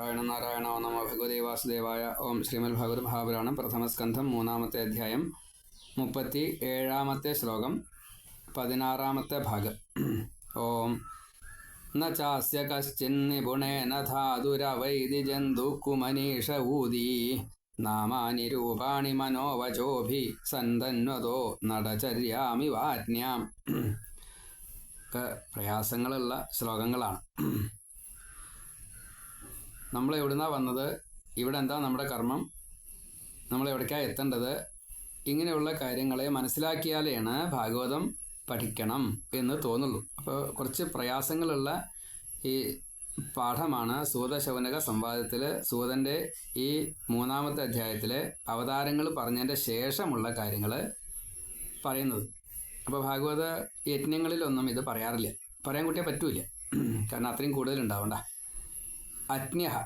നാരായണ നാരായണ നമോ ഭഗവതി വാസുദേവായ. ഓം ശ്രീമൽ ഭഗവത് മഹാപുരാണം. പ്രഥമസ്കന്ധം മൂന്നാമത്തെ അധ്യായം. മുപ്പത്തി ഏഴാമത്തെ ശ്ലോകം. പതിനാറാമത്തെ ഭാഗം. ഓം. ന ചാസ്യ കശ്ചിന്നിപുണേന ധാതുരവൈതി ജന്തുക്കുമനീഷ ഊതി. നാമാനി രൂപാണി മനോവചോഭി സന്തന്വതോ നടചര്യാമി വാജ്ഞാം. പ്രയാസങ്ങളുള്ള ശ്ലോകങ്ങളാണ്. നമ്മൾ എവിടുന്നാ വന്നത്? ഇവിടെ എന്താ നമ്മുടെ കർമ്മം? നമ്മൾ എവിടേക്കാണ് എത്തേണ്ടത്? ഇങ്ങനെയുള്ള കാര്യങ്ങളെ മനസ്സിലാക്കിയാലാണ് ഭാഗവതം പഠിക്കണം എന്ന് തോന്നുള്ളൂ. അപ്പോൾ കുറച്ച് പ്രയാസങ്ങളുള്ള ഈ പാഠമാണ് സൂതശൗനക സംവാദത്തിൽ സൂതന്റെ ഈ മൂന്നാമത്തെ അധ്യായത്തിൽ അവതാരങ്ങൾ പറഞ്ഞതിന്റെ ശേഷമുള്ള കാര്യങ്ങൾ പറയുന്നത്. അപ്പോൾ ഭാഗവത യജ്ഞങ്ങളിലൊന്നും ഇത് പറയാറില്ല. പറയാൻ കുട്ടിയെ പറ്റൂല കാരണം അത്രയും കൂടുതൽ അജ്ഞഹ.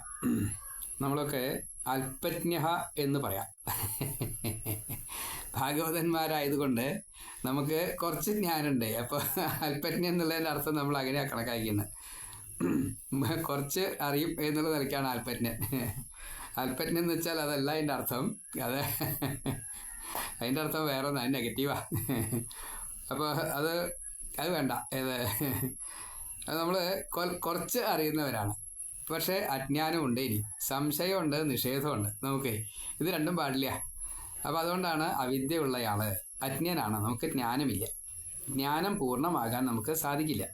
നമ്മളൊക്കെ അല്പജ്ഞഹ എന്ന് പറയാം. ഭാഗവതന്മാരായതുകൊണ്ട് നമുക്ക് കുറച്ച് ജ്ഞാനുണ്ട് അപ്പോൾ അല്പജ്ഞ എന്നുള്ളതിന്റെ അർത്ഥം നമ്മൾ അങ്ങനെയാണ് കണക്കാക്കുന്നത് കുറച്ച് അറിയും എന്നുള്ള നിലയ്ക്കാണ് അല്പജ്ഞൻ അല്പജ്ഞൻ എന്ന് വെച്ചാൽ അതല്ല അതിന്റെ അർത്ഥം. അത് അതിന്റെ അർത്ഥം വേറെ ഒന്നും അത് നെഗറ്റീവാ. അപ്പോൾ അത് അത് വേണ്ട. ഏത്? നമ്മൾ കുറച്ച് അറിയുന്നവരാണ്. പക്ഷേ അജ്ഞാനമുണ്ട് ഇനി. സംശയമുണ്ട് നിഷേധമുണ്ട്. നമുക്ക് ഇത് രണ്ടും പാടില്ല. അപ്പം അതുകൊണ്ടാണ് അവിദ്യയുള്ളയാൾ അജ്ഞനാണ്. നമുക്ക് ജ്ഞാനമില്ല. ജ്ഞാനം പൂർണമാകാൻ നമുക്ക് സാധിക്കില്ല.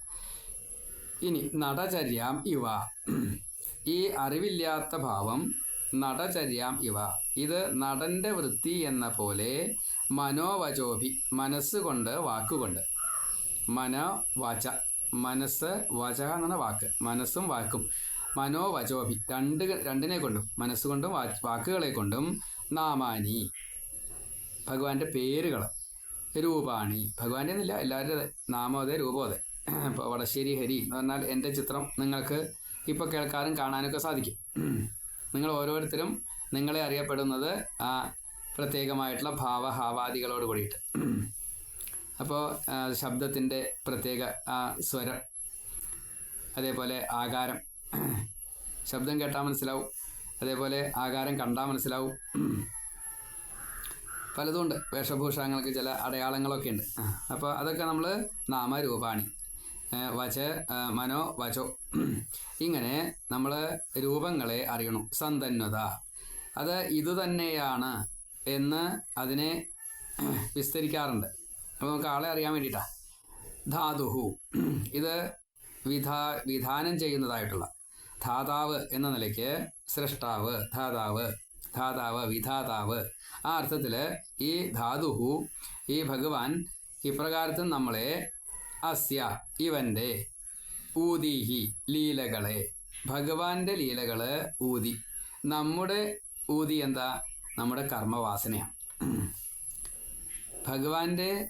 ഇനി നടചര്യാം ഇവ. ഈ അറിവില്ലാത്ത ഭാവം നടചര്യാം ഇവ. ഇത് നടന്റെ വൃത്തി എന്ന പോലെ മനോവചോഭി മനസ്സുകൊണ്ട് വാക്കുകൊണ്ട്. മനോവച മനസ്സ് വച എന്നാണ് വാക്ക്. മനസ്സും വാക്കും. മനോവചോഭി രണ്ട് രണ്ടിനെ കൊണ്ടും മനസ്സുകൊണ്ടും വാക്കുകളെ കൊണ്ടും നാമാനി. ഭഗവാന്റെ പേരുകൾ രൂപാണി. ഭഗവാന്റെ എന്നില്ല എല്ലാവരുടെ നാമോദയ രൂപോദയ ഇപ്പോൾ വടശ്ശേരി ഹരി എന്ന് പറഞ്ഞാൽ എന്റെ ചിത്രം നിങ്ങൾക്ക് ഇപ്പോൾ കേൾക്കാനും കാണാനൊക്കെ സാധിക്കും. നിങ്ങൾ ഓരോരുത്തരും നിങ്ങളെ അറിയപ്പെടുന്നത് ആ പ്രത്യേകമായിട്ടുള്ള ഭാവഹാവാദികളോട് കൂടിയിട്ട്. അപ്പോൾ ശബ്ദത്തിന്റെ പ്രത്യേക സ്വരം. അതേപോലെ ആകാരം. ശബ്ദം കേട്ടാൽ മനസ്സിലാവും. അതേപോലെ ആകാരം കണ്ടാൽ മനസ്സിലാവും. പലതുമുണ്ട് വേഷഭൂഷങ്ങൾക്ക് ചില അടയാളങ്ങളൊക്കെ ഉണ്ട്. അപ്പോൾ അതൊക്കെ നമ്മൾ നാമരൂപാണി. വച മനോ വചോ. ഇങ്ങനെ നമ്മൾ രൂപങ്ങളെ അറിയണം. സന്തന്വത. അത് ഇതുതന്നെയാണ് എന്ന് അതിനെ വിസ്തരിക്കാറുണ്ട്. അപ്പോൾ നമുക്ക് ആളെ അറിയാൻ വേണ്ടിയിട്ടാണ് ധാതുഹു. ഇത് വിധാ വിധാനം ചെയ്യുന്നതായിട്ടുള്ള ധാതാവ് എന്ന നിലയ്ക്ക് സൃഷ്ടാവ് ധാതാവ് ധാതാവ് വിധാതാവ്. ആ അർത്ഥത്തിൽ ഈ ധാതുഹു ഈ ഭഗവാൻ ഇപ്രകാരത്തിൽ നമ്മളെ അസ്യ ഇവന്റെ ഊതിഹി ലീലകളെ. ഭഗവാന്റെ ലീലകൾ ഊതി. നമ്മുടെ ഊതി എന്താ? നമ്മുടെ കർമ്മവാസനയാണ്. ഭഗവാന്റെ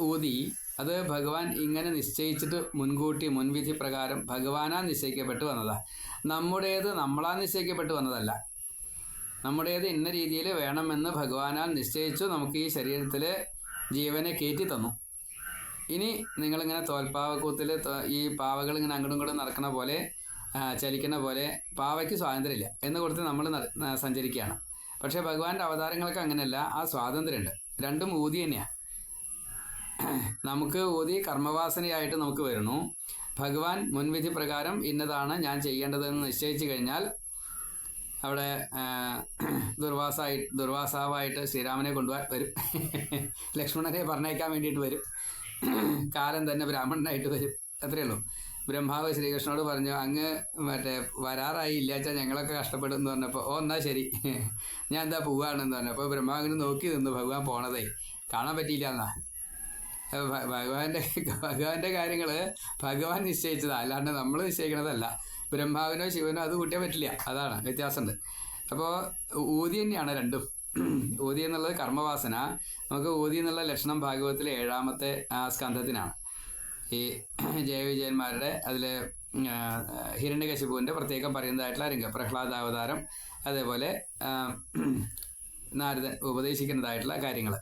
ഊതി അത് ഭഗവാൻ ഇങ്ങനെ നിശ്ചയിച്ചിട്ട് മുൻകൂട്ടി മുൻവിധി പ്രകാരം ഭഗവാനാ നിശ്ചയിക്കപ്പെട്ടു വന്നതാ. നമ്മുടേത് നമ്മളാ നിശ്ചയിക്കപ്പെട്ടു വന്നതല്ല. നമ്മുടേത് ഇന്ന രീതിയിൽ വേണമെന്ന് ഭഗവാനാൽ നിശ്ചയിച്ചു നമുക്ക് ഈ ശരീരത്തിൽ ജീവനെ കയറ്റി തന്നു. ഇനി നിങ്ങളിങ്ങനെ തോൽപ്പാവക്കൂത്തിൽ ഈ പാവകൾ ഇങ്ങനെ അങ്ങോട്ടും ഇങ്ങോട്ടും നടക്കുന്ന പോലെ ചലിക്കുന്ന പോലെ പാവയ്ക്ക് സ്വാതന്ത്ര്യമില്ല എന്ന് കൊടുത്ത് നമ്മൾ സഞ്ചരിക്കുകയാണ്. പക്ഷേ ഭഗവാന്റെ അവതാരങ്ങൾക്ക് അങ്ങനെയല്ല ആ സ്വാതന്ത്ര്യമുണ്ട്. രണ്ടും ഊതി തന്നെയാണ് നമുക്ക് ഊതി കർമ്മവാസനയായിട്ട് നമുക്ക് വരുന്നു. ഭഗവാൻ മുൻവിധി പ്രകാരം ഇന്നതാണ് ഞാൻ ചെയ്യേണ്ടതെന്ന് നിശ്ചയിച്ചു കഴിഞ്ഞാൽ അവിടെ ദുർവാസായി ദുർവാസാവായിട്ട് ശ്രീരാമനെ കൊണ്ടുപോകാൻ വരും. ലക്ഷ്മണനെ പറഞ്ഞേക്കാൻ വേണ്ടിയിട്ട് വരും. കാലം തന്നെ ബ്രാഹ്മണനായിട്ട് വരും. അത്രയേ ഉള്ളൂ. ബ്രഹ്മാവ് ശ്രീകൃഷ്ണനോട് പറഞ്ഞു അങ്ങ് മറ്റേ വരാറായി ഇല്ലാച്ചാൽ ഞങ്ങളൊക്കെ കഷ്ടപ്പെടും എന്ന് പറഞ്ഞപ്പോൾ ഓ എന്നാ ശരി. ഞാൻ എന്താ പോവുകയാണെന്ന് പറഞ്ഞപ്പോൾ ബ്രഹ്മാവിന് നോക്കി നിന്നു. ഭഗവാൻ പോണതേ. കാണാൻ പറ്റിയില്ല എന്നാ. ഭഗവാന്റെ ഭഗവാന്റെ കാര്യങ്ങൾ ഭഗവാൻ നിശ്ചയിച്ചതാണ് അല്ലാണ്ട് നമ്മൾ നിശ്ചയിക്കണതല്ല. ബ്രഹ്മാവിനോ ശിവനോ അത് കൂട്ടിയാൽ പറ്റില്ല. അതാണ് വ്യത്യാസമുണ്ട് അപ്പോൾ ഊതി തന്നെയാണ് രണ്ടും. ഊതി എന്നുള്ളത് കർമ്മവാസന. നമുക്ക് ഊതി എന്നുള്ള ലക്ഷണം ഭാഗവത്തിലെ ഏഴാമത്തെ ആ സ്കന്ധത്തിനാണ് ഈ ജയവിജയന്മാരുടെ അതിൽ ഹിരണ്യകശിപുവിന്റെ പ്രത്യേകം പറയുന്നതായിട്ടുള്ള രംഗം പ്രഹ്ലാദാവതാരം അതേപോലെ നാരദ ഉപദേശിക്കുന്നതായിട്ടുള്ള കാര്യങ്ങൾ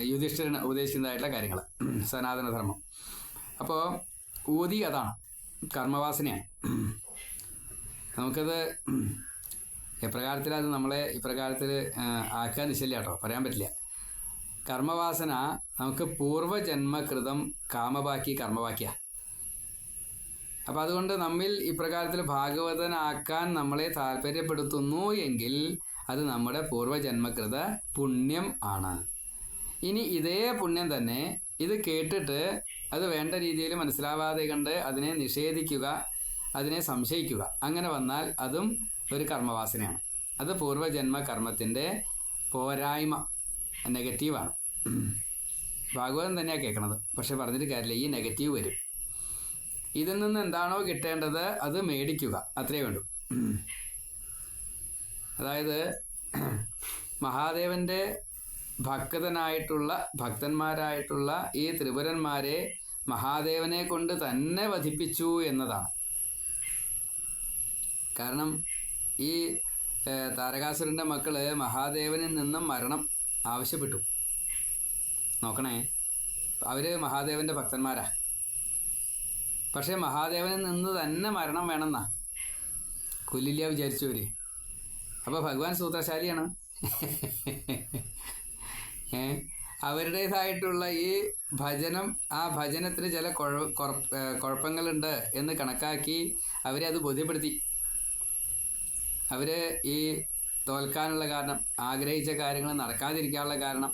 യുധിഷ്ഠിരന് ഉപദേശിക്കുന്നതായിട്ടുള്ള കാര്യങ്ങൾ സനാതനധർമ്മം. അപ്പോൾ ഊതി അതാണ്. കർമ്മവാസനയാണ്. നമുക്കത് എപ്രകാരത്തിൽ അത് നമ്മളെ ഇപ്രകാരത്തിൽ ആക്കാൻ നിശ്ചയില്ല കേട്ടോ. പറയാൻ പറ്റില്ല. കർമ്മവാസന നമുക്ക് പൂർവജന്മകൃതം കാമബാക്കി കർമ്മവാക്യ. അപ്പം അതുകൊണ്ട് നമ്മിൽ ഇപ്രകാരത്തിൽ ഭാഗവതനാക്കാൻ നമ്മളെ താല്പര്യപ്പെടുത്തുന്നു എങ്കിൽ അത് നമ്മുടെ പൂർവജന്മകൃത പുണ്യം ആണ്. ഇനി ഇതേ പുണ്യം തന്നെ ഇത് കേട്ടിട്ട് അത് വേണ്ട രീതിയിൽ മനസ്സിലാവാതെ കണ്ട് അതിനെ നിഷേധിക്കുക അതിനെ സംശയിക്കുക. അങ്ങനെ വന്നാൽ അതും ഒരു കർമ്മവാസനയാണ്. അത് പൂർവജന്മ കർമ്മത്തിന്റെ പോരായ്മ നെഗറ്റീവാണ് ഭാഗവതം തന്നെയാണ് കേൾക്കണത്. പക്ഷെ പറഞ്ഞിട്ട് കാര്യമില്ല ഈ നെഗറ്റീവ് വരും. ഇതിൽ നിന്ന് എന്താണോ കിട്ടേണ്ടത് അത് മേടിക്കുക. അത്രയേ വേണ്ടൂ അതായത് മഹാദേവന്റെ ഭക്തനായിട്ടുള്ള ഭക്തന്മാരായിട്ടുള്ള ഈ ത്രിപുരന്മാരെ മഹാദേവനെ കൊണ്ട് തന്നെ വധിപ്പിച്ചു എന്നതാണ്. കാരണം ഈ താരകാസുരന്റെ മക്കൾ മഹാദേവനിൽ നിന്നും മരണം ആവശ്യപ്പെട്ടു. നോക്കണേ അവർ മഹാദേവന്റെ ഭക്തന്മാരാ. പക്ഷേ മഹാദേവനിൽ നിന്ന് തന്നെ മരണം വേണമെന്നാ. കൊല്ലില്ല വിചാരിച്ചവര്. അപ്പൊ ഭഗവാൻ സൂത്രശാലിയാണ്. അവരുടേതായിട്ടുള്ള ഈ ഭജനം ആ ഭജനത്തിന് ചില കുഴ- കുഴ- കുഴപ്പങ്ങളുണ്ട് എന്ന് കണക്കാക്കി അവരെ അത് ബോധ്യപ്പെടുത്തി. അവർ ഈ തോൽക്കാനുള്ള കാരണം ആഗ്രഹിച്ച കാര്യങ്ങൾ നടക്കാതിരിക്കാനുള്ള കാരണം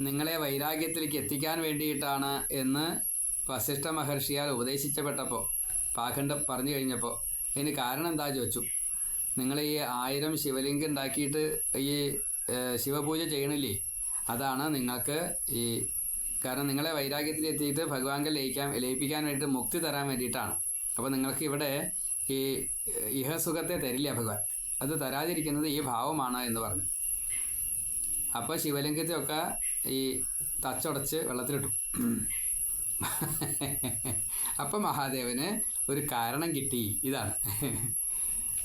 നിങ്ങളെ വൈരാഗ്യത്തിലേക്ക് എത്തിക്കാൻ വേണ്ടിയിട്ടാണ് എന്ന് വസിഷ്ഠ മഹർഷിയാൽ ഉപദേശിച്ചപ്പെട്ടപ്പോൾ പാഖണ്ഡം പറഞ്ഞു കഴിഞ്ഞപ്പോൾ ഇതിന് കാരണം എന്താ ചോദിച്ചു. നിങ്ങൾ ഈ ആയിരം ശിവലിംഗം ഉണ്ടാക്കിയിട്ട് ഈ ശിവപൂജ ചെയ്യണില്ലേ? അതാണ് നിങ്ങൾക്ക് ഈ കാരണം നിങ്ങളെ വൈരാഗ്യത്തിൽ എത്തിയിട്ട് ഭഗവാൻകൾ ലയിക്കാൻ ലയിപ്പിക്കാൻ വേണ്ടിയിട്ട് മുക്തി തരാൻ വേണ്ടിയിട്ടാണ്. അപ്പോൾ നിങ്ങൾക്ക് ഇവിടെ ഈ ഇഹസുഖത്തെ തരില്ല ഭഗവാൻ. അത് തരാതിരിക്കുന്നത് ഈ ഭാവമാണ് എന്ന് പറഞ്ഞു. അപ്പോൾ ശിവലിംഗത്തെയൊക്കെ ഈ തച്ചടച്ച് വെള്ളത്തിലിട്ടു. അപ്പം മഹാദേവന് ഒരു കാരണം കിട്ടി. ഇതാണ്.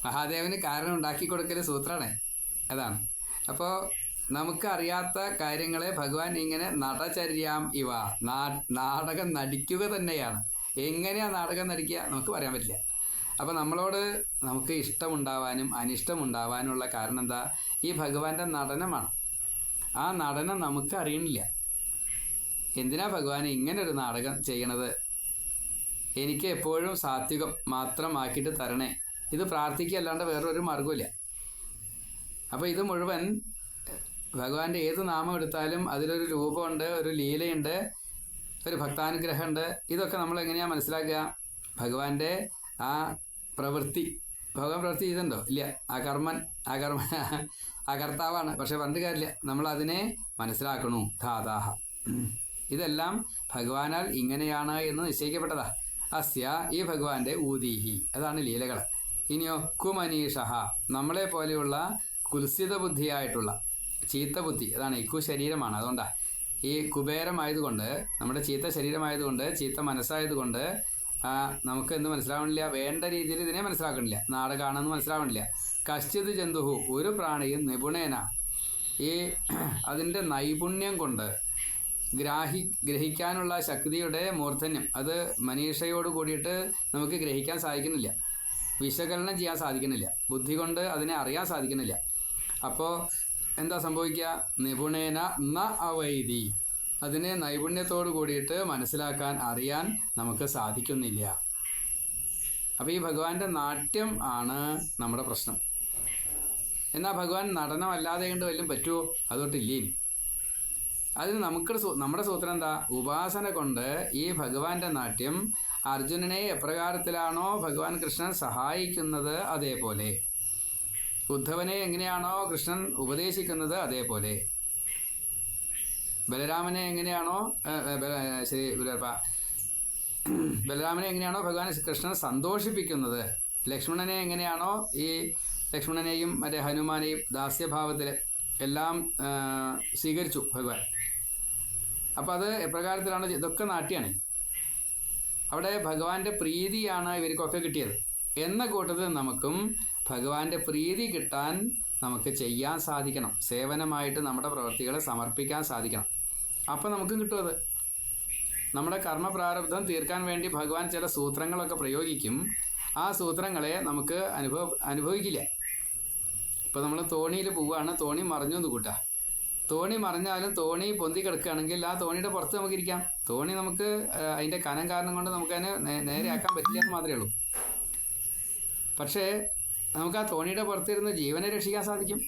മഹാദേവന് കാരണം ഉണ്ടാക്കി കൊടുക്കൽ സൂത്രാണ്. അതാണ്. അപ്പോൾ നമുക്ക് അറിയാത്ത കാര്യങ്ങളെ ഭഗവാൻ ഇങ്ങനെ നടചര്യാം ഇവ. നാടകം നടിക്കുക തന്നെയാണ്. എങ്ങനെയാ നാടകം നടിക്കുക നമുക്ക് പറയാൻ പറ്റില്ല. അപ്പോൾ നമ്മളോട് നമുക്ക് ഇഷ്ടമുണ്ടാവാനും അനിഷ്ടമുണ്ടാവാനുള്ള കാരണം എന്താ? ഈ ഭഗവാന്റെ നടനമാണ്. ആ നടനം നമുക്ക് അറിയണില്ല. എന്തിനാ ഭഗവാൻ ഇങ്ങനെ ഒരു നാടകം ചെയ്യണത്? എനിക്ക് എപ്പോഴും സാത്വികം മാത്രമാക്കിയിട്ട് തരണേ. ഇത് പ്രാർത്ഥിക്കുക അല്ലാണ്ട് വേറൊരു മാർഗമില്ല അപ്പോൾ ഇത് മുഴുവൻ ഭഗവാന്റെ ഏത് നാമം എടുത്താലും അതിലൊരു രൂപമുണ്ട് ഒരു ലീലയുണ്ട് ഒരു ഭക്താനുഗ്രഹമുണ്ട്. ഇതൊക്കെ നമ്മൾ എങ്ങനെയാ മനസ്സിലാക്കുക? ഭഗവാന്റെ ആ പ്രവൃത്തി. ഭഗവാൻ പ്രവൃത്തി ചെയ്തിട്ടുണ്ടോ? ഇല്ല. ആ കർമ്മൻ ആ കർമ്മ ആ കർത്താവാണ്. പക്ഷെ പറഞ്ഞിട്ട് കാര്യമില്ല നമ്മൾ അതിനെ മനസ്സിലാക്കണു. ധാതാഹ. ഇതെല്ലാം ഭഗവാനാൽ ഇങ്ങനെയാണ് എന്ന് നിശ്ചയിക്കപ്പെട്ടതാ. അസ്യ ഈ ഭഗവാന്റെ ഊദീഹി അതാണ് ലീലകൾ ഇനിയോ കുമനീഷഹ നമ്മളെ പോലെയുള്ള കുൽസിത ബുദ്ധിയായിട്ടുള്ള ചീത്ത ബുദ്ധി അതാണ് ഇക്കു ശരീരമാണ്. അതുകൊണ്ടാ ഈ കുബേരമായതുകൊണ്ട് നമ്മുടെ ചീത്ത ശരീരമായതുകൊണ്ട് ചീത്ത മനസ്സായതുകൊണ്ട് നമുക്ക് എന്ത് മനസ്സിലാവണില്ല? വേണ്ട രീതിയിൽ ഇതിനെ മനസ്സിലാക്കണില്ല. നാടകമാണെന്ന് മനസ്സിലാവണില്ല. കശ്ചിത് ജന്തുഹു ഒരു പ്രാണിയും നിപുണേന. ഈ അതിന്റെ നൈപുണ്യം കൊണ്ട് ഗ്രാഹി ഗ്രഹിക്കാനുള്ള ശക്തിയുടെ മൂർധന്യം അത് മനീഷയോട് കൂടിയിട്ട് നമുക്ക് ഗ്രഹിക്കാൻ സാധിക്കുന്നില്ല. വിശകലനം ചെയ്യാൻ സാധിക്കുന്നില്ല. ബുദ്ധി കൊണ്ട് അതിനെ അറിയാൻ സാധിക്കുന്നില്ല. അപ്പോൾ എന്താ സംഭവിക്കുക? നിപുണേന ന അവൈതി. അതിനെ നൈപുണ്യത്തോട് കൂടിയിട്ട് മനസ്സിലാക്കാൻ അറിയാൻ നമുക്ക് സാധിക്കുന്നില്ല. അപ്പോൾ ഈ ഭഗവാന്റെ നാട്യം ആണ് നമ്മുടെ പ്രശ്നം. എന്നാൽ ഭഗവാൻ നടനമല്ലാതെ കൊണ്ട് വല്ലതും പറ്റുമോ അതുകൊണ്ടില്ലേ അതിന് നമുക്ക് നമ്മുടെ സൂത്രം എന്താ? ഉപാസന കൊണ്ട് ഈ ഭഗവാന്റെ നാട്യം അർജുനനെ എപ്രകാരത്തിലാണോ ഭഗവാൻ കൃഷ്ണൻ സഹായിക്കുന്നത് അതേപോലെ? ഉദ്ധവനെ എങ്ങനെയാണോ കൃഷ്ണൻ ഉപദേശിക്കുന്നത് അതേപോലെ? ബലരാമനെ എങ്ങനെയാണോ ശരി ബലരാമനെ എങ്ങനെയാണോ ഭഗവാൻ കൃഷ്ണൻ സന്തോഷിപ്പിക്കുന്നത്? ലക്ഷ്മണനെ എങ്ങനെയാണോ ഈ ലക്ഷ്മണനെയും മറ്റേ ഹനുമാനെയും ദാസ്യഭാവത്തിൽ എല്ലാം സ്വീകരിച്ചു ഭഗവാൻ. അപ്പം അത് എപ്രകാരത്തിലാണ് ഇതൊക്കെ നാട്യാണ്. അവിടെ ഭഗവാന്റെ പ്രീതിയാണ് ഇവർക്കൊക്കെ കിട്ടിയത്. എന്ന കൂട്ടത്തിൽ നമുക്കും ഭഗവാന്റെ പ്രീതി കിട്ടാൻ നമുക്ക് ചെയ്യാൻ സാധിക്കണം. സേവനമായിട്ട് നമ്മുടെ പ്രവൃത്തികളെ സമർപ്പിക്കാൻ സാധിക്കണം. അപ്പം നമുക്കും കിട്ടും അത്. നമ്മുടെ കർമ്മപ്രാരബ്ധം തീർക്കാൻ വേണ്ടി ഭഗവാൻ ചില സൂത്രങ്ങളൊക്കെ പ്രയോഗിക്കും. ആ സൂത്രങ്ങളെ നമുക്ക് അനുഭവ അനുഭവിക്കില്ല. ഇപ്പോൾ നമ്മൾ തോണിയിൽ പോവുകയാണ്. തോണി മറിഞ്ഞു എന്ന് കൂട്ടാ തോണി മറിഞ്ഞാലും തോണി പൊന്തി കിടക്കുകയാണെങ്കിൽ ആ തോണിയുടെ പുറത്ത് നമുക്ക് ഇരിക്കാം തോണി നമുക്ക് അതിന്റെ കനം കാരണം കൊണ്ട് നമുക്കതിനെ നേരെ നേരെയാക്കാൻ പറ്റില്ല എന്ന് മാത്രമേ ഉള്ളൂ. പക്ഷേ നമുക്ക് ആ തോണിയുടെ പുറത്തിരുന്ന് ജീവനെ രക്ഷിക്കാൻ സാധിക്കും.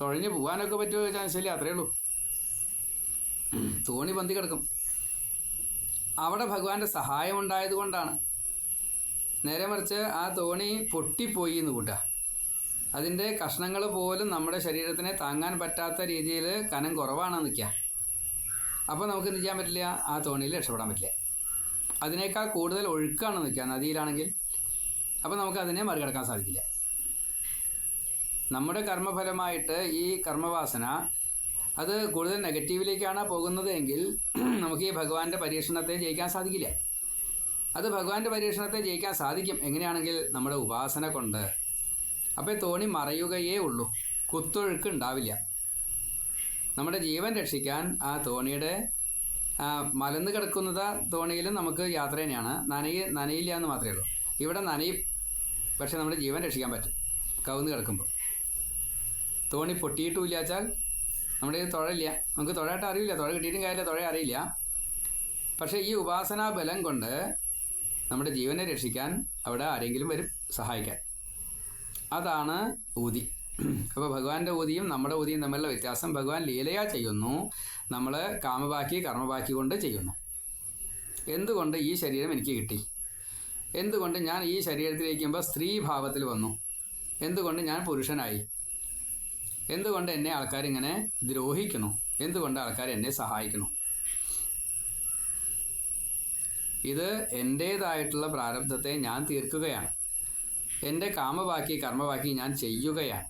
തുഴഞ്ഞു പോകാനൊക്കെ പറ്റുമോ ശരി അത്രയേ ഉള്ളൂ. തോണി പന്തി കിടക്കും. അവിടെ ഭഗവാന്റെ സഹായം ഉണ്ടായത് കൊണ്ടാണ് നേരെ മറിച്ച് ആ തോണി പൊട്ടിപ്പോയി എന്ന് കൂട്ടുക. അതിന്റെ കഷ്ണങ്ങൾ പോലും നമ്മുടെ ശരീരത്തിനെ താങ്ങാൻ പറ്റാത്ത രീതിയിൽ കനം കുറവാണ് നിൽക്കുക അപ്പോൾ നമുക്ക് എന്ത് ചെയ്യാൻ പറ്റില്ല? ആ തോണിയിൽ രക്ഷപ്പെടാൻ പറ്റില്ല. അതിനേക്കാൾ കൂടുതൽ ഒഴുക്കാണ് നിൽക്കുക നദിയിലാണെങ്കിൽ. അപ്പോൾ നമുക്ക് അതിനെ മറികടക്കാൻ സാധിക്കില്ല. നമ്മുടെ കർമ്മഫലമായിട്ട് ഈ കർമ്മവാസന അത് കൂടുതൽ നെഗറ്റീവിലേക്കാണ് പോകുന്നത് എങ്കിൽ നമുക്ക് ഈ ഭഗവാന്റെ പരീക്ഷണത്തെ ജയിക്കാൻ സാധിക്കില്ല. അത് ഭഗവാന്റെ പരീക്ഷണത്തെ ജയിക്കാൻ സാധിക്കും എങ്ങനെയാണെങ്കിൽ നമ്മുടെ ഉപാസന കൊണ്ട് അപ്പോൾ തോണി മറയുകയേ ഉള്ളൂ. കുത്തൊഴുക്ക് ഉണ്ടാവില്ല. നമ്മുടെ ജീവൻ രക്ഷിക്കാൻ ആ തോണിയുടെ മലന്ന് കിടക്കുന്നത് തോണിയിലും നമുക്ക് യാത്ര തന്നെയാണ്. നനയി നനയില്ല എന്ന് മാത്രമേ ഉള്ളൂ. ഇവിടെ നനയും പക്ഷെ നമ്മുടെ ജീവൻ രക്ഷിക്കാൻ പറ്റും. കവുന്ന് കിടക്കുമ്പോൾ. തോണി പൊട്ടിയിട്ടുമില്ല വെച്ചാൽ നമ്മുടെ ഇത് തുഴയില്ല. നമുക്ക് തുഴയായിട്ട് അറിയില്ല. തുഴ കിട്ടിയിട്ടും കാര്യമില്ല. തുഴ അറിയില്ല. പക്ഷേ ഈ ഉപാസനാ ബലം കൊണ്ട് നമ്മുടെ ജീവനെ രക്ഷിക്കാൻ അവിടെ ആരെങ്കിലും വരും സഹായിക്കാൻ. അതാണ് ഊതി. അപ്പോൾ ഭഗവാന്റെ ഊതിയും നമ്മുടെ ഊതിയും തമ്മിലുള്ള വ്യത്യാസം ഭഗവാൻ ലീലയാ ചെയ്യുന്നു. നമ്മൾ കാമബാക്കി കർമ്മബാക്കി കൊണ്ട് ചെയ്യുന്നു. എന്തുകൊണ്ട് ഈ ശരീരം എനിക്ക് കിട്ടി? എന്തുകൊണ്ട് ഞാൻ ഈ ശരീരത്തിലേക്കുമ്പോൾ സ്ത്രീ ഭാവത്തിൽ വന്നു? എന്തുകൊണ്ട് ഞാൻ പുരുഷനായി? എന്തുകൊണ്ട് എന്നെ ആൾക്കാർ ഇങ്ങനെ ദ്രോഹിക്കുന്നു? എന്തുകൊണ്ട് ആൾക്കാർ എന്നെ സഹായിക്കുന്നു? ഇത് എന്റേതായിട്ടുള്ള പ്രാരബ്ധത്തെ ഞാൻ തീർക്കുകയാണ്. എന്റെ കാമവാക്കി കർമ്മവാക്കി ഞാൻ ചെയ്യുകയാണ്.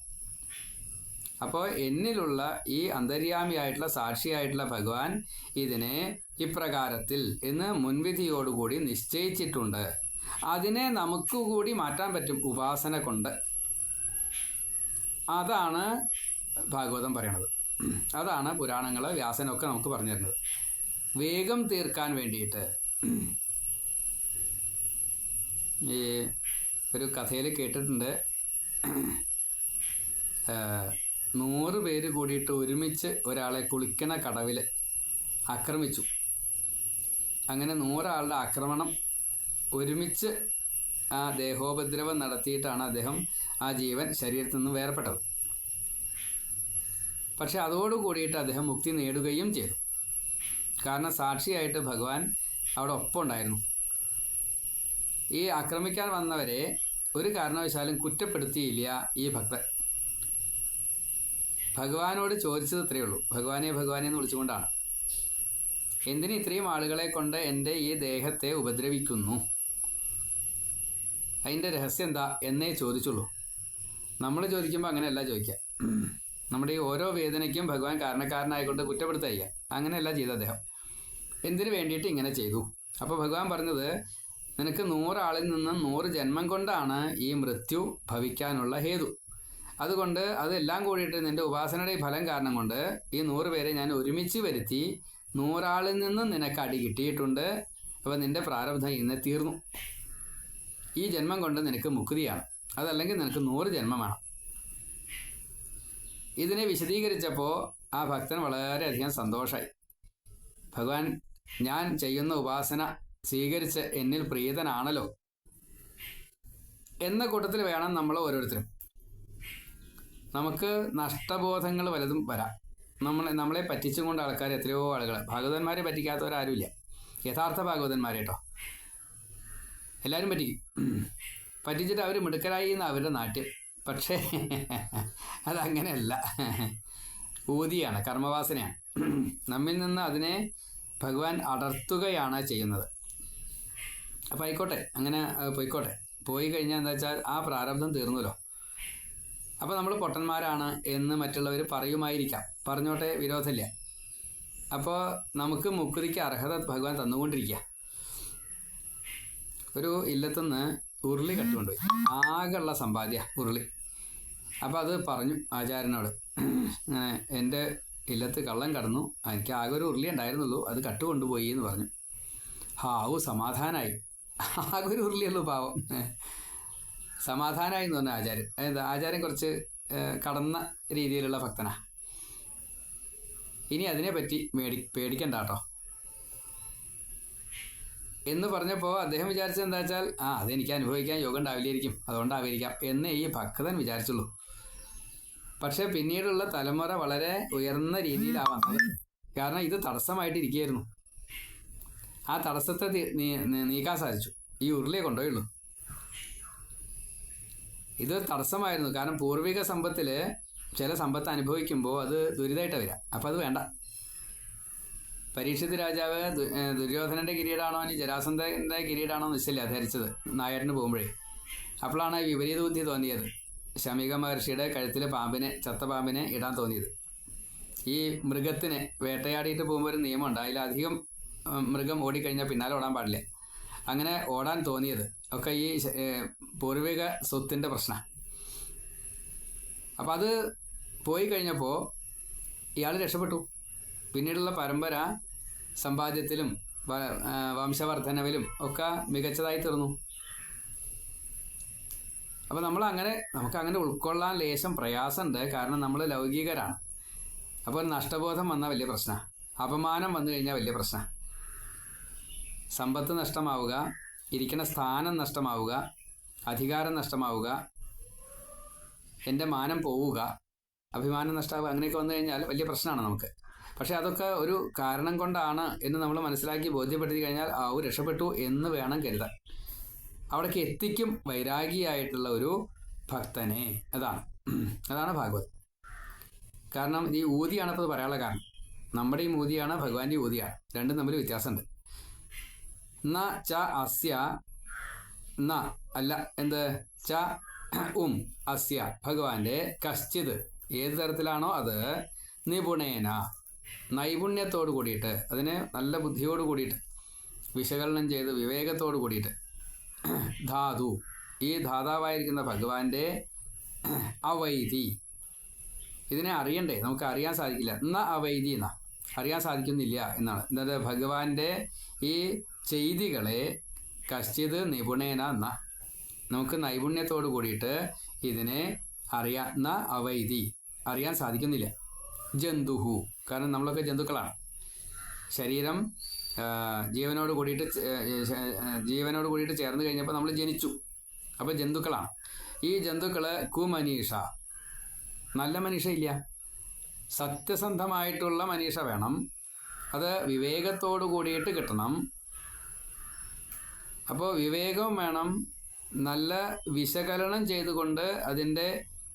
അപ്പോൾ എന്നിലുള്ള ഈ അന്തര്യാമിയായിട്ടുള്ള സാക്ഷിയായിട്ടുള്ള ഭഗവാൻ ഇതിനെ ഇപ്രകാരത്തിൽ എന്ന് മുൻവിധിയോടുകൂടി നിശ്ചയിച്ചിട്ടുണ്ട്. അതിനെ നമുക്ക് കൂടി മാറ്റാൻ പറ്റും ഉപാസന കൊണ്ട്. അതാണ് ഭാഗവതം പറയണത്. അതാണ് പുരാണങ്ങൾ വ്യാസനൊക്കെ നമുക്ക് പറഞ്ഞു തരുന്നത്. വേഗം തീർക്കാൻ വേണ്ടിയിട്ട്. ഈ ഒരു കഥയിൽ കേട്ടിട്ടുണ്ട്. നൂറ് പേര് കൂടിയിട്ട് ഒരുമിച്ച് ഒരാളെ കുളിക്കണ കടവിൽ ആക്രമിച്ചു. അങ്ങനെ നൂറാളുടെ ആക്രമണം ഒരുമിച്ച് ആ ദേഹോപദ്രവം നടത്തിയിട്ടാണ് അദ്ദേഹം ആ ജീവൻ ശരീരത്തിൽ നിന്ന് വേർപെട്ടത് പക്ഷെ അതോടു കൂടിയിട്ട് അദ്ദേഹം മുക്തി നേടുകയും ചെയ്തു. കാരണം സാക്ഷിയായിട്ട് ഭഗവാൻ അവിടെ ഒപ്പം ഉണ്ടായിരുന്നു ഈ ആക്രമിക്കാൻ വന്നവരെ ഒരു കാരണവശാലും കുറ്റപ്പെടുത്തിയില്ല ഈ ഭക്തൻ. ഭഗവാനോട് ചോദിച്ചത് ഇത്രയേ ഉള്ളൂ. ഭഗവാനെ ഭഗവാനെ എന്ന് വിളിച്ചുകൊണ്ടാണ്. എന്തിന് ഇത്രയും ആളുകളെ കൊണ്ട് എന്റെ ഈ ദേഹത്തെ ഉപദ്രവിക്കുന്നു? അതിന്റെ രഹസ്യം എന്താ എന്നേ ചോദിച്ചുള്ളൂ. നമ്മൾ ചോദിക്കുമ്പോൾ അങ്ങനെയല്ല ചോദിക്കുക. നമ്മുടെ ഈ ഓരോ വേദനയ്ക്കും ഭഗവാൻ കാരണക്കാരനായിക്കൊണ്ട് കുറ്റപ്പെടുത്തുക അങ്ങനെയല്ല ചെയ്ത അദ്ദേഹം. എന്തിനു വേണ്ടിയിട്ട് ഇങ്ങനെ ചെയ്തു? അപ്പോൾ ഭഗവാൻ പറഞ്ഞത് നിനക്ക് നൂറാളിൽ നിന്ന് നൂറ് ജന്മം കൊണ്ടാണ് ഈ മൃത്യു ഭവിക്കാനുള്ള ഹേതു. അതുകൊണ്ട് അതെല്ലാം കൂടിയിട്ട് നിന്റെ ഉപാസനയുടെ ഫലം കാരണം കൊണ്ട് ഈ നൂറ് പേരെ ഞാൻ ഒരുമിച്ച് വരുത്തി നൂറാളിൽ നിന്ന് നിനക്ക് അടി കിട്ടിയിട്ടുണ്ട്. അപ്പോൾ നിന്റെ പ്രാരബ്ധം ഇന്ന് തീർന്നു. ഈ ജന്മം കൊണ്ട് നിനക്ക് മുക്തിയാണ്. അതല്ലെങ്കിൽ നിനക്ക് നൂറ് ജന്മം വേണം ഇതിനെ വിശദീകരിച്ചപ്പോൾ ആ ഭക്തൻ വളരെയധികം സന്തോഷമായി ഭഗവാൻ ഞാൻ ചെയ്യുന്ന ഉപാസന സ്വീകരിച്ച് എന്നിൽ പ്രീതനാണല്ലോ? എന്ന കൂട്ടത്തിൽ വേണം നമ്മൾ ഓരോരുത്തരും. നമുക്ക് നഷ്ടബോധങ്ങൾ വലതും വരാം. നമ്മളെ നമ്മളെ പറ്റിച്ചും കൊണ്ട് ആൾക്കാർ എത്രയോ ആളുകൾ ഭാഗവതന്മാരെ പറ്റിക്കാത്തവരാരുമില്ല. യഥാർത്ഥ ഭാഗവതന്മാരെ കേട്ടോ. എല്ലാവരും പറ്റിക്കും. പറ്റിച്ചിട്ട് അവർ മിടുക്കരായി എന്ന് അവരുടെ നാട്ടിൽ. പക്ഷേ അതങ്ങനെയല്ല. ഊതിയാണ് കർമ്മവാസനയാണ്. നമ്മിൽ നിന്ന് അതിനെ ഭഗവാൻ അടർത്തുകയാണ് ചെയ്യുന്നത്. അപ്പോൾ ആയിക്കോട്ടെ അങ്ങനെ പോയിക്കോട്ടെ. പോയി കഴിഞ്ഞാൽ എന്താ വെച്ചാൽ ആ പ്രാരബ്ധം തീർന്നല്ലോ. അപ്പോൾ നമ്മൾ പൊട്ടന്മാരാണ് എന്ന് മറ്റുള്ളവർ പറയുമായിരിക്കാം. പറഞ്ഞോട്ടെ വിരോധമില്ല. അപ്പോൾ നമുക്ക് മുക്കുതിക്ക് അർഹത ഭഗവാൻ തന്നുകൊണ്ടിരിക്കുക ഒരു ഇല്ലത്തുനിന്ന് ഉരുളി കട്ടുകൊണ്ടുപോയി ആകെയുള്ള സമ്പാദ്യ ഉരുളി. അപ്പോൾ അത് പറഞ്ഞു ആചാരനോട് അങ്ങനെ എന്റെ ഇല്ലത്ത് കള്ളം കടന്നു. എനിക്ക് ആകെ ഒരു ഉരുളി ഉണ്ടായിരുന്നുള്ളൂ. അത് കട്ടുകൊണ്ടുപോയി എന്ന് പറഞ്ഞു. ഹാവു സമാധാനായി. ആകെ ഒരു ഉരുളിയുള്ളൂ പാവം സമാധാനമായി പറഞ്ഞ ആചാര്യൻ അതായത് ആചാര്യൻ കുറച്ച് കടന്ന രീതിയിലുള്ള ഭക്തനാ. ഇനി അതിനെപ്പറ്റി മേടി പേടിക്കണ്ട കേട്ടോ. എന്ന് പറഞ്ഞപ്പോൾ അദ്ദേഹം വിചാരിച്ചത് എന്താ വെച്ചാൽ ആ അതെനിക്ക് അനുഭവിക്കാൻ യോഗം ഉണ്ടാവില്ലായിരിക്കും. അതുകൊണ്ടാവിരിക്കാം എന്നേ ഈ ഭക്തൻ വിചാരിച്ചുള്ളൂ. പക്ഷെ പിന്നീടുള്ള തലമുറ വളരെ ഉയർന്ന രീതിയിലാണ് വന്നത് കാരണം ഇത് തടസ്സമായിട്ടിരിക്കുകയായിരുന്നു. ആ തടസ്സത്തെ നീക്കാൻ സാധിച്ചു. ഈ ഉരുളിയെ കൊണ്ടുപോയുള്ളൂ. ഇത് തടസ്സമായിരുന്നു. കാരണം പൂർവിക സമ്പത്തിൽ ചില സമ്പത്ത് അനുഭവിക്കുമ്പോൾ അത് ദുരിതമായിട്ട് വരിക അപ്പം അത് വേണ്ട. പരീക്ഷിത് രാജാവ് ദുര്യോധനന്റെ കിരീടാണോ ഇനി ജരാസന്ധന്റെ കിരീടാണോ നിശ്ചയില്ല. ധരിച്ചത് നായരന് പോകുമ്പോഴേ. അപ്പോഴാണ് വിപരീത ബുദ്ധി തോന്നിയത്. ശമിക മഹർഷിയുടെ കഴുത്തിലെ പാമ്പിനെ ചത്ത പാമ്പിനെ ഇടാൻ തോന്നിയത്. ഈ മൃഗത്തിനെ വേട്ടയാടിയിട്ട് പോകുമ്പോൾ ഒരു നിയമമുണ്ട് അതിലധികം മൃഗം ഓടിക്കഴിഞ്ഞാൽ പിന്നാലെ ഓടാൻ പാടില്ല. അങ്ങനെ ഓടാൻ തോന്നിയത് ഒക്കെ ഈ പൂർവിക സ്വത്തിന്റെ പ്രശ്നം. അപ്പം അത് പോയി കഴിഞ്ഞപ്പോൾ ഇയാൾ രക്ഷപ്പെട്ടു. പിന്നീടുള്ള പരമ്പര സമ്പാദ്യത്തിലും വംശവർദ്ധനവിലും ഒക്കെ മികച്ചതായി തീർന്നു. അപ്പോൾ നമ്മൾ അങ്ങനെ നമുക്ക് അങ്ങനെ ഉൾക്കൊള്ളാൻ ലേശം പ്രയാസമുണ്ട് കാരണം നമ്മൾ ലൗകികരാണ്. അപ്പോൾ നഷ്ടബോധം വന്നാൽ വലിയ പ്രശ്നമാണ് അപമാനം വന്നു കഴിഞ്ഞാൽ വലിയ പ്രശ്നമാണ് സമ്പത്ത് നഷ്ടമാവുക ഇരിക്കുന്ന സ്ഥാനം നഷ്ടമാവുക അധികാരം നഷ്ടമാവുക എന്റെ മാനം പോവുക അഭിമാനം നഷ്ടമാവുക അങ്ങനെയൊക്കെ വന്നു കഴിഞ്ഞാൽ വലിയ പ്രശ്നമാണ് നമുക്ക്. പക്ഷേ അതൊക്കെ ഒരു കാരണം കൊണ്ടാണ് എന്ന് നമ്മൾ മനസ്സിലാക്കി ബോധ്യപ്പെടുത്തി കഴിഞ്ഞാൽ ആ രക്ഷപ്പെട്ടു എന്ന് വേണം കരുതാൻ. അവിടേക്ക് എത്തിക്കും വൈരാഗിയായിട്ടുള്ള ഒരു ഭക്തനെ. അതാണ്. അതാണ് ഭാഗവത്. കാരണം ഈ ഊതിയാണ് ഇപ്പോൾ പറയാനുള്ള കാരണം. നമ്മുടെ ഈ ഊതിയാണ് ഭഗവാന്റെ ഊതിയാണ്. രണ്ടും തമ്മിൽ വ്യത്യാസമുണ്ട്. ന ച അസ്യ ന അല്ല എന്ത്? ച ഉം അസ്യ. ഭഗവാന്റെ കശ്ചിത്. ഏത് തരത്തിലാണോ അത്? നിപുണേന. നൈപുണ്യത്തോട് കൂടിയിട്ട് അതിനെ നല്ല ബുദ്ധിയോട് കൂടിയിട്ട് വിശകലനം ചെയ്ത് വിവേകത്തോട് കൂടിയിട്ട്. ധാതു. ഈ ധാതാവായിരിക്കുന്ന ഭഗവാന്റെ അവൈതി. ഇതിനെ അറിയണ്ടേ? നമുക്ക് അറിയാൻ സാധിക്കില്ല. ന അവൈതി എന്നാ അറിയാൻ സാധിക്കുന്നില്ല എന്നാണ്. എന്നത് ഭഗവാന്റെ ഈ ചെയ്തികളെ കശ്ചിത് നിപുണേന എന്ന നമുക്ക് നൈപുണ്യത്തോട് കൂടിയിട്ട് ഇതിനെ അറിയാവുന്ന അവൈതി. അറിയാൻ സാധിക്കുന്നില്ല. ജന്തുഹു. കാരണം നമ്മളൊക്കെ ജന്തുക്കളാണ്. ശരീരം ജീവനോട് കൂടിയിട്ട് ജീവനോട് കൂടിയിട്ട് ചേർന്ന് കഴിഞ്ഞപ്പോൾ നമ്മൾ ജനിച്ചു. അപ്പോൾ ജന്തുക്കളാണ്. ഈ ജന്തുക്കൾ കുമനീഷ. നല്ല മനുഷ്യ ഇല്ല സത്യസന്ധമായിട്ടുള്ള മനീഷ വേണം. അത് വിവേകത്തോടു കൂടിയിട്ട് കിട്ടണം. അപ്പോൾ വിവേകവും വേണം. നല്ല വിശകലനം ചെയ്തുകൊണ്ട് അതിന്റെ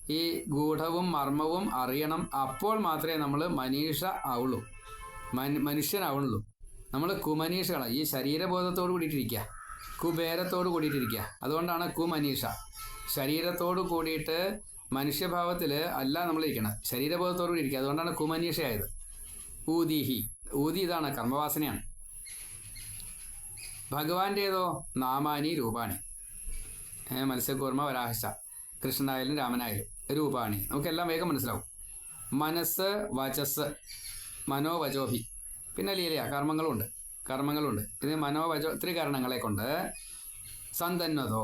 ഈ ഗൂഢവും മർമ്മവും അറിയണം. അപ്പോൾ മാത്രമേ നമ്മൾ മനീഷ ആവുള്ളൂ. മനുഷ്യനാവുള്ളൂ. നമ്മൾ കുമനീഷകളാണ് ഈ ശരീരബോധത്തോട് കൂടിയിട്ടിരിക്കുക കുബേരത്തോട് കൂടിയിട്ടിരിക്കുക അതുകൊണ്ടാണ് കുമനീഷ. ശരീരത്തോട് കൂടിയിട്ട് മനുഷ്യഭാവത്തിൽ അല്ല നമ്മൾ ഇരിക്കണം. ശരീരബോധത്തോടുകൂടി ഇരിക്കുക. അതുകൊണ്ടാണ് കുമനീഷയായത്. ഊതിഹി. ഊതി ഇതാണ് കർമ്മവാസനയാണ്. ഭഗവാന്റേതോ നാമാനി രൂപാണി. മത്സ്യകൂർമ്മ വരാഹശ കൃഷ്ണനായാലും രാമനായാലും രൂപാണി. നമുക്കെല്ലാം വേഗം മനസ്സിലാവും. മനസ്സ് വചസ് മനോവചോഭി പിന്നെ ലീലയ കർമ്മങ്ങളുണ്ട്. കർമ്മങ്ങളുണ്ട്. ഇത് മനോവചോ ത്രികരണങ്ങളെ കൊണ്ട് സന്തന്നതോ.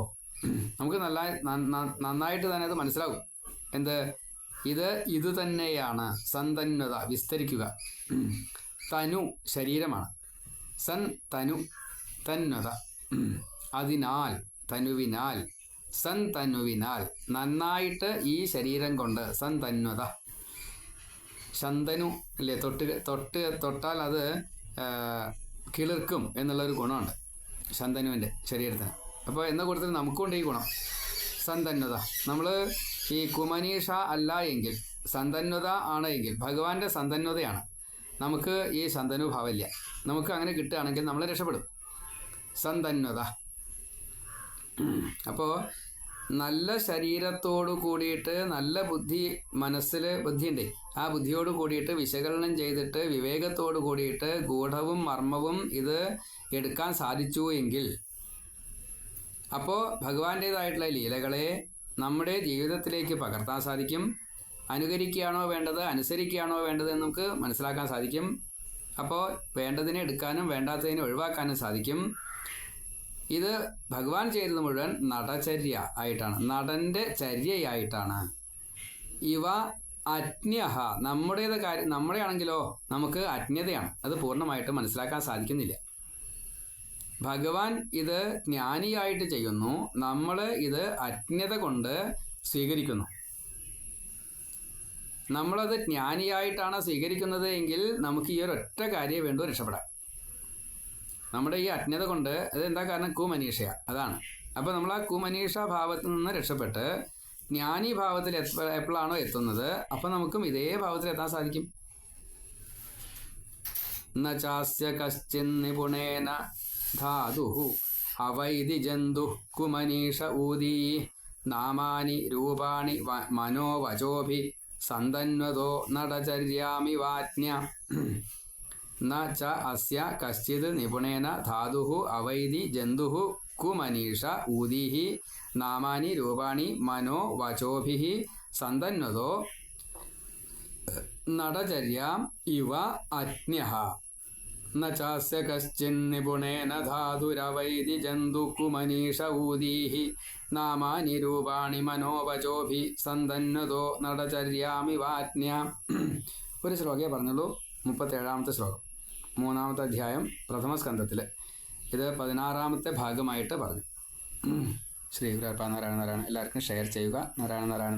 നമുക്ക് നല്ല നന്നായിട്ട് തന്നെ അത് മനസ്സിലാവും എന്ത്? ഇത് ഇത് തന്നെയാണ് സന്തന്നത വിസ്തരിക്കുക. തനു ശരീരമാണ്. സൻ തനു തന്നത അതിനാൽ തനുവിനാൽ സൻ തനുവിനാൽ നന്നായിട്ട് ഈ ശരീരം കൊണ്ട് സൻ തന്വത. ശന്തനു അല്ലേ തൊട്ട് തൊട്ട് തൊട്ടാൽ അത് കിളിർക്കും എന്നുള്ളൊരു ഗുണമുണ്ട് ശന്തനുവിന്റെ ശരീരത്തിന്. അപ്പോൾ എന്ന കൂട്ടത്തിൽ നമുക്കുണ്ട് ഈ ഗുണം. സന്തന്നത നമ്മൾ ഈ കുമനീഷ അല്ല എങ്കിൽ സന്തന്വത ആണ് എങ്കിൽ ഭഗവാന്റെ സന്തന്വതയാണ് നമുക്ക് ഈ സന്തനുഭാവമില്ല നമുക്ക് അങ്ങനെ കിട്ടുകയാണെങ്കിൽ നമ്മൾ രക്ഷപ്പെടും. സന്തന്വത അപ്പോൾ നല്ല ശരീരത്തോടു കൂടിയിട്ട് നല്ല ബുദ്ധി മനസ്സിൽ ബുദ്ധിയുണ്ട്. ആ ബുദ്ധിയോട് കൂടിയിട്ട് വിശകലനം ചെയ്തിട്ട് വിവേകത്തോട് കൂടിയിട്ട് ഗൂഢവും മർമ്മവും ഇത് എടുക്കാൻ സാധിച്ചു എങ്കിൽ അപ്പോൾ ഭഗവാന്റേതായിട്ടുള്ള ലീലകളെ നമ്മുടെ ജീവിതത്തിലേക്ക് പകർത്താൻ സാധിക്കും. അനുകരിക്കുകയാണോ വേണ്ടത് അനുസരിക്കുകയാണോ വേണ്ടത് എന്ന് നമുക്ക് മനസ്സിലാക്കാൻ സാധിക്കും. അപ്പോൾ വേണ്ടതിനെ എടുക്കാനും വേണ്ടാത്തതിനെ ഒഴിവാക്കാനും സാധിക്കും. ഇത് ഭഗവാൻ ചെയ്യുന്നത് മുഴുവൻ നടചര്യ ആയിട്ടാണ്. നടന്റെ ചര്യയായിട്ടാണ്. ഇവ അജ്ഞഹ നമ്മുടേത് കാര്യം നമ്മുടെ ആണെങ്കിലോ നമുക്ക് അജ്ഞതയാണ് അത് പൂർണമായിട്ട് മനസ്സിലാക്കാൻ സാധിക്കുന്നില്ല. ഭഗവാൻ ഇത് ജ്ഞാനിയായിട്ട് ചെയ്യുന്നു. നമ്മൾ ഇത് അജ്ഞത കൊണ്ട് സ്വീകരിക്കുന്നു. നമ്മളത് ജ്ഞാനിയായിട്ടാണ് സ്വീകരിക്കുന്നത് എങ്കിൽ നമുക്ക് ഈ ഒരു ഒറ്റ കാര്യമേ വേണ്ടൂ രക്ഷപ്പെടാൻ. നമ്മുടെ ഈ അജ്ഞത കൊണ്ട് അതെന്താ കാരണം? കുമനീഷയ. അതാണ്. അപ്പോൾ നമ്മൾ ആ കുമനീഷ ഭാവത്തിൽ നിന്ന് രക്ഷപ്പെട്ട് ജ്ഞാനി ഭാവത്തിൽ എപ്പ എപ്പോഴാണോ എത്തുന്നത് അപ്പോൾ നമുക്കും ഇതേ ഭാവത്തിൽ എത്താൻ സാധിക്കും. നാസ്യ കശ്ചിൻ നിപുണേന ധാതു അവൈതി ജന്തു കുമനീഷ ഊദീ നാമാനി രൂപാണി മനോവചോഭി സന്തന്വതോ നടചര്യാമി വാജ്ഞ. ന കശ്ചിത് നിപുണേന ധാതു അവൈതി ജന്തു കുമനീഷ ഊദീ നാമാനി രൂപാണി മനോ വചോഭിः സന്തന്വതോ നടചര്യാം ഇവ അജ്ഞഃ. കശ്ചിന്നിപുണേന ധാതുരവൈതി ജന്തുക്കുമനീഷ ഊദീः നാമാനി രൂപാണി മനോവചോഭി സന്തന്നതോ നടചര്യാമി വാജ്ഞ ഒരു ശ്ലോകേ പറഞ്ഞുള്ളൂ. മുപ്പത്തേഴാമത്തെ ശ്ലോകം. മൂന്നാമത്തെ അധ്യായം പ്രഥമ സ്കന്ധത്തിൽ ഇത് പതിനാറാമത്തെ ഭാഗമായിട്ട് പറഞ്ഞു. ശ്രീ ഗുരുപ്പാ നാരായണ നാരായണ. എല്ലാവർക്കും ഷെയർ ചെയ്യുക. നാരായണ നാരായണ